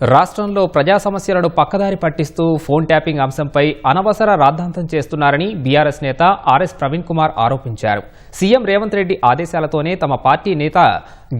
రాష్ట్రంలో ప్రజా సమస్యలను పక్కదారి పట్టిస్తూ ఫోన్ ట్యాపింగ్ అంశంపై అనవసర రాద్ధాంతం చేస్తున్నారని బీఆర్ఎస్ నేత ఆర్ఎస్ ప్రవీణ్ కుమార్ ఆరోపించారు. సీఎం రేవంత్ రెడ్డి ఆదేశాలతోనే తమ పార్టీ నేత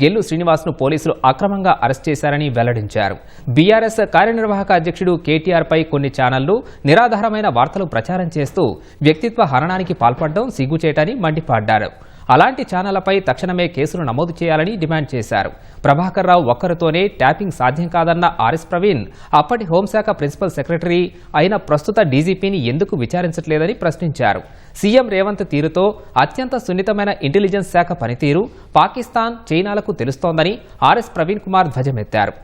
గెల్లు శ్రీనివాస్ను పోలీసులు అక్రమంగా అరెస్ట్ చేశారని వెల్లడించారు. బీఆర్ఎస్ కార్యనిర్వాహక అధ్యక్షుడు కేటీఆర్పై కొన్ని ఛానళ్ళు నిరాధారమైన వార్తలు ప్రచారం చేస్తూ వ్యక్తిత్వ హరణానికి పాల్పడడం సిగ్గుచేటని మండిపడ్డారు. అలాంటి ఛానళ్ళపై తక్షణమే కేసులు నమోదు చేయాలని డిమాండ్ చేశారు. ప్రభాకర్ రావు ఒక్కరితోనే ట్యాపింగ్ సాధ్యం కాదన్న ఆర్ఎస్ ప్రవీణ్ అప్పటి హోంశాఖ ప్రిన్సిపల్ సెక్రటరీ అయిన ప్రస్తుత డీజీపీని ఎందుకు విచారించట్లేదని ప్రశ్నించారు. సీఎం రేవంత్ తీరుతో అత్యంత సున్నితమైన ఇంటెలిజెన్స్ శాఖ పనితీరు పాకిస్తాన్ చైనాలకు తెలుస్తోందని ఆర్ఎస్ ప్రవీణ్ కుమార్ ధ్వజమెత్తారు.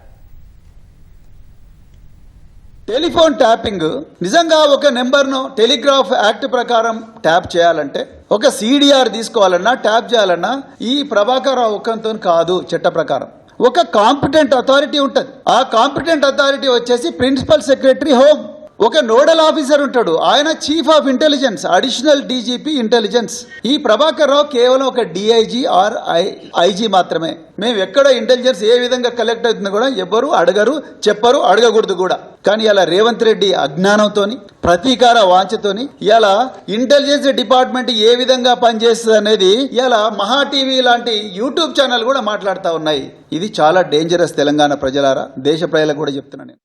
Telephone tapping. నిజంగా ఒక నెంబర్ను టెలిగ్రాఫ్ యాక్ట్ ప్రకారం ట్యాప్ చేయాలంటే ఒక సిడిఆర్ తీసుకోవాలన్నా ట్యాప్ చేయాలన్నా ఈ ప్రభాకర్ రావు ఒక్కంతో కాదు చట్ట ప్రకారం. ఒక కాంపిటెంట్ అథారిటీ ఉంటుంది. ఆ కాంపిటెంట్ అథారిటీ వచ్చేసి ప్రిన్సిపల్ సెక్రటరీ హోమ్. ఒక నోడల్ ఆఫీసర్ ఉంటాడు. ఆయన chief of intelligence additional DGP intelligence ఈ ప్రభాకర్ రావు కేవలం ఒక డిఐజీ ఆర్ ఐ ఐజీ మాత్రమే. మేము ఎక్కడ ఇంటెలిజెన్స్ ఏ విధంగా కలెక్ట్ అవుతుందో కూడా ఎవ్వరు అడగరు చెప్పరు అడగకూడదు కూడా. కానీ ఇలా రేవంత్ రెడ్డి అజ్ఞానంతోని ప్రతీకార వాంఛతోని ఇలా ఇంటెలిజెన్స్ డిపార్ట్మెంట్ ఏ విధంగా పనిచేస్తుంది అనేది ఇలా మహా టీవీ లాంటి యూట్యూబ్ ఛానల్ కూడా మాట్లాడుతూ ఉన్నాయి. ఇది చాలా డేంజరస్ తెలంగాణ ప్రజలారా. దేశ ప్రజలకు కూడా చెప్తున్నాను నేను.